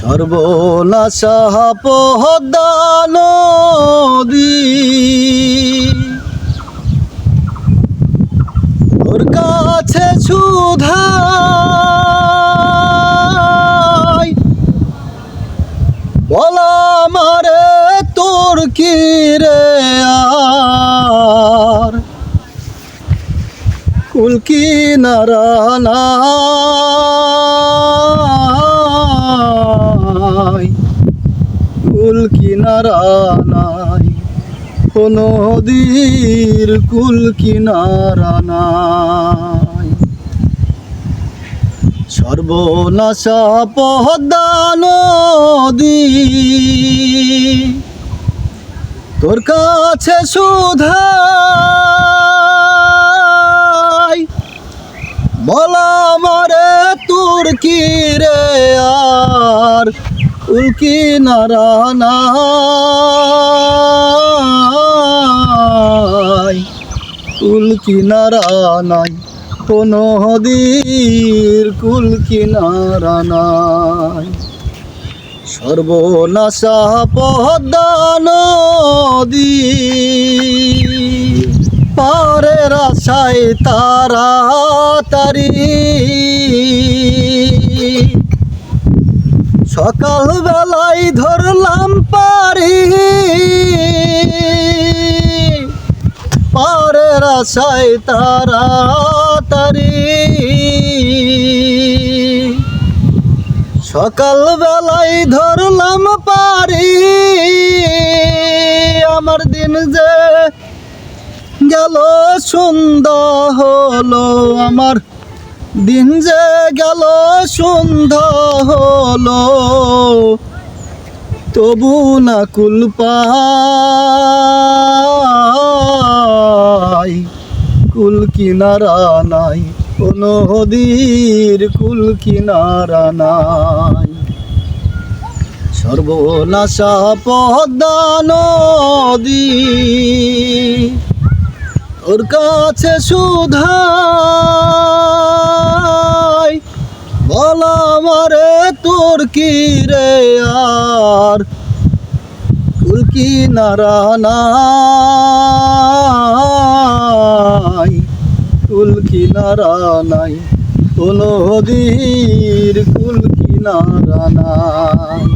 সর্বনাশা পহদানদী। তোর কাছে সুধাই। বলা মারে তোর কি রে কুলকি কুল কিনারা নাই কোনো নদীর কুল কিনারা নাই। সর্বনাশা পদ্মা নদী, তোর কাছে সুধাই। বলা মারে তোর কি রে আর উল্কি নাই। কুল কিনারা নাই কোনো নদীর কুল কিনারা সর্বনাশা পদ্মা নদী পারের আশায় তারা তারি। সকাল বেলায় ধরলাম পারি পারের আশায় তারি সকাল বেলায় ধরলাম পারি আমার দিন যে গেল, সুন্দর হলো আমার। দিন যে গেল সুন্দর হলো। তবু না কুল পাই। কুল কিনারা নাই, কোনো নদীর কুল কিনারা নাই। সর্বনাশা পদ্মা নদী, ওর কাছে সুধাই বলা মারে তোর কি রে আর? কুল কি নাই কুল কি নাই কোনো নদীর কুল কিনারা নাই।